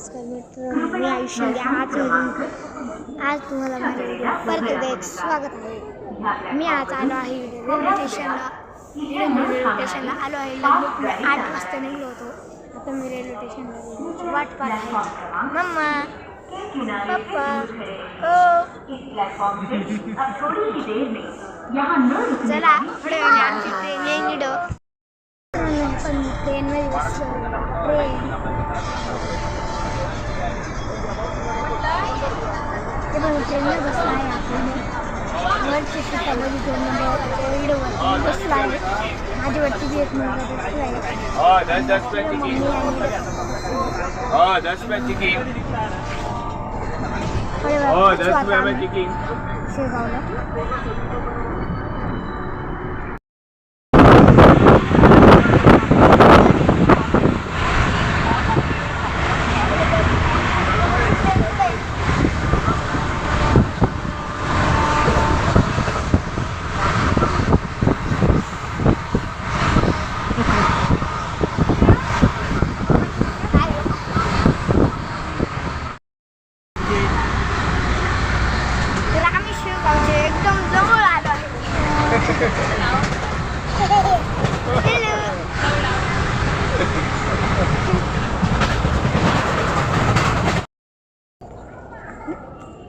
नमस्कार मित्र uh, मी आयुष्य आज आज तुम्हाला माझ्या व्हिडिओ परत एकदा एक स्वागत आहे. मी आज आलो आहे रेल्वे स्टेशनला रेल्वे स्टेशनला आलो आहे. लगभग आठ वाजता निघलो होतो. आता मी रेल्वे स्टेशनला वाट पाहत आहे. मम्मा पप्पा ओ चला पुढे आमची ट्रेन येईल इकडं पण ट्रेनमध्ये ट्रेन ते पण ट्रेनला बसला आहे आपण वरच्या सीटामध्ये दोन नंबर इकडं बसला आहे माझ्या वरती बी एक मुलगा बसला आहे Oh, that, that's my mummy ticket. आणि Oh, that's my ticket. थोड्या Oh, वेळात that's पोहोचू where आता my आम्ही ticket. शेगावला तर आम्ही शेगावचे एकदम जवळ आलो आहे Hello.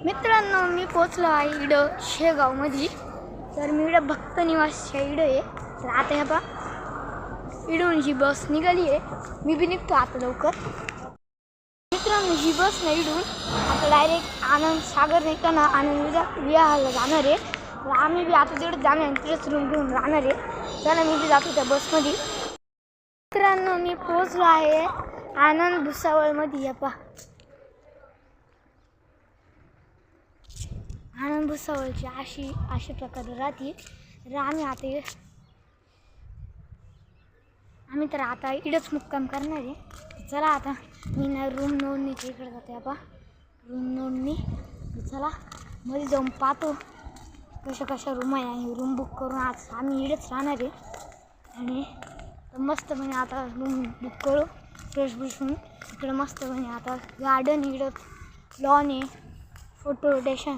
मित्रांनो मी पोचलो आहे इडं शेगावमध्ये. तर मी इडं भक्त निवासच्या इकडं आहे. तर आता ह्या इडून जी बस निघाली आहे मी बी निघतो आता लवकर. मित्रांनो ही बस नाही इडून आता डायरेक्ट आनंद सागर नाही का ना आनंद विजा विहारला जाणार आहे. हो, आम्ही बी आता तिकडे जाणार आहे तिकडेच रूम घेऊन राहणार आहे. चला मी बी जातो त्या बसमध्ये मित्रांनो मी पोचलो आहे आनंद भुसावळमध्ये या पा आनंद भुसावळची अशी अशा प्रकारे राहते. तर आम्ही आता आम्ही तर आता इडच मुक्काम करणार आहे. चला आता मी ना रूम नोंदणीच्या इकडे जाते. आपा रूम नोंदणी. चला मध्ये जाऊन पाहतो. कशा कशा रूम आहे आणि रूम बुक करून आज आम्ही इकडेच राहणार आहे. आणि मस्त म्हणे आता रूम बुक करू फ्रेश ब्रेश होऊन. इकडं मस्त म्हणे आता गार्डन इकडं लॉन आहे. फोटो डेशन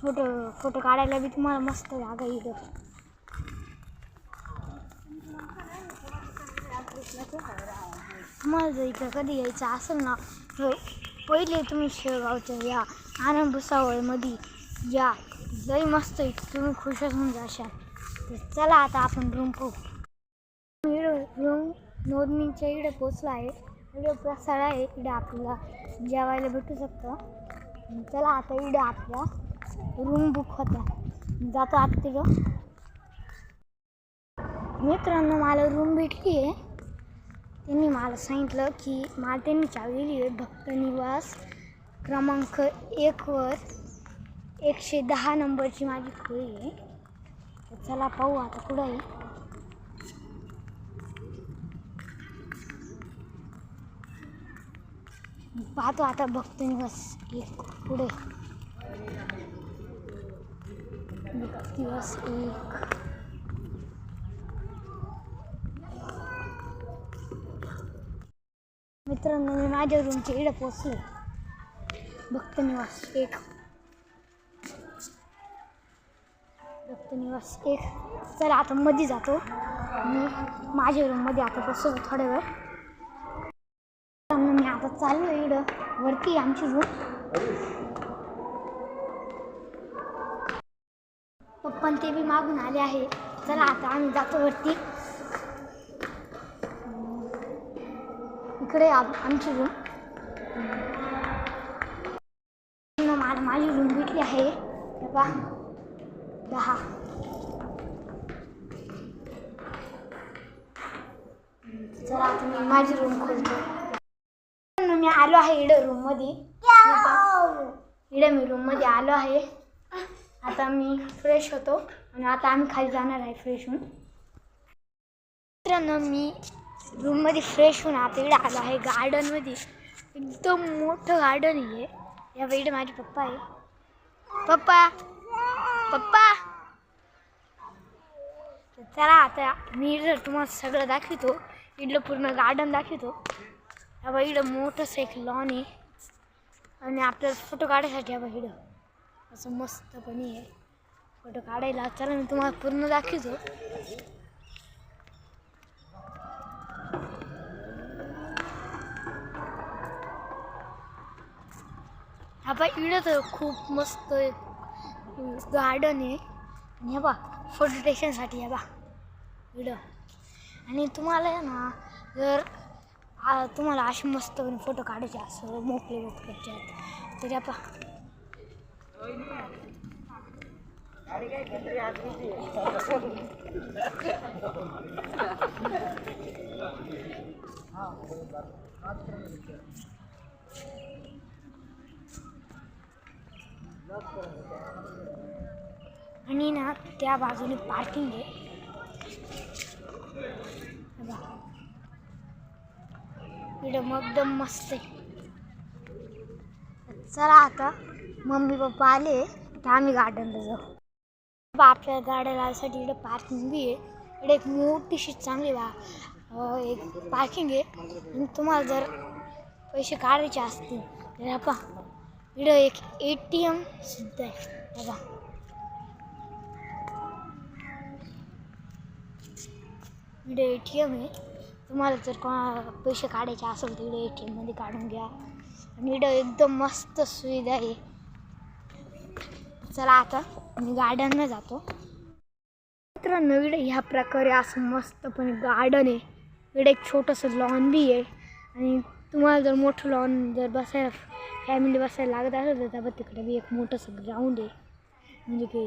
फोटो फोटो काढायला बी तुम्हाला मस्त जागा इकडं तुम्हाला जर इकडं कधी यायचं असेल ना पहिले तुम्ही शेगावच्या या आनंद भुसावळमध्ये या. लई मस्त आहे. तुम्ही खुशच होऊन जाशाल तर चला आता आपण रूम पाहू. रूम नोंदणीच्या इकडे पोचला आहे. इकडे प्रसाद आहे. इकडे आपल्याला जेवायला भेटू शकतं. चला आता इकडे आपल्या रूम बुक होता. जातो आता तिथं मित्रांनो मला रूम भेटली आहे. त्यांनी मला सांगितलं की मला त्यांनी चावी दिली आहे. भक्त निवास क्रमांक एकवर एकशे दहा नंबरची माझी खोळी आहे. तर चला पाहू आता कुठं आहे. पाहतो आता बघतो मी बस. एक पुढे. भक्त एक. मित्रांनो मी माझ्या रूमच्या इकडे पोचले भक्त निवास एक. निवास एक चला आता मध्ये जातो. मी माझ्या रूममध्ये आता बसतो थोड्या वेळ. मी आता चाललो इकडं. वरती आमची रूम पप्पा ते बी मागून आले आहे. चला आता आम्ही जातो वरती. इकडे आमची रूम मला माझी रूम भेटली आहे. हे दहा. चला आता मी माझी रूम खोलतो. मी आलो आहे इकडे रूममध्ये. इकडे मी रूममध्ये आलो आहे. आता मी फ्रेश होतो आणि आता आम्ही खाली जाणार आहे फ्रेश होऊन. मित्रांनो मी रूममध्ये फ्रेश होऊन आता इकडे आलो आहे गार्डनमध्ये एकदम मोठं गार्डन आहे या इकडे माझे पप्पा आहे. पप्पा पप्पा. चला आता मी जर तुम्हाला सगळं दाखवतो इडलं पूर्ण गार्डन दाखवतो. बाबा इडं मोठंसं एक लॉन आहे. आणि आपल्याला फोटो काढायसाठी आहे इडं. असं मस्तपणी आहे. फोटो काढायला चला मी तुम्हाला पूर्ण दाखवतो. हा बा तर खूप मस्त गार्डन आहे. आणि हे बा फोटो स्टेशनसाठी आहे बा इकडं आणि तुम्हाला आहे ना जर तुम्हाला असे मस्त फोटो काढायचे असं मोकळे मोकळ्याचे आहेत तर पा आणि ना त्या बाजूने पार्किंग आहे. इकडं मग एकदम मस्त आहे. चला आता मम्मी पप्पा आले तर आम्ही गार्डनला जाऊ. बा आपल्या गाड्या लावायसाठी इकडे पार्किंग बी आहे. इकडे एक मोठीशी चांगली बा एक पार्किंग आहे. आणि तुम्हाला जर पैसे काढायचे असतील तर हा पहा इकडं एक ए टी एम सुद्धा आहे. बघा. इकडे ए टी एम आहे. तुम्हाला जर कोणा पैसे काढायचे असेल तर इकडे ए टी एममध्ये काढून घ्या. आणि इकडं एकदम मस्त सुविधा आहे. चला आता मी गार्डनला जातो. मित्रांनो इकडे ह्या प्रकारे असं मस्तपणे गार्डन आहे. इकडे एक छोटंसं लॉन बी आहे. आणि तुम्हाला जर मोठं लॉन जर बसायला फॅमिली बसायला लागत असेल तर त्यावर तिकडे बी एक मोठंसं ग्राउंड आहे. म्हणजे की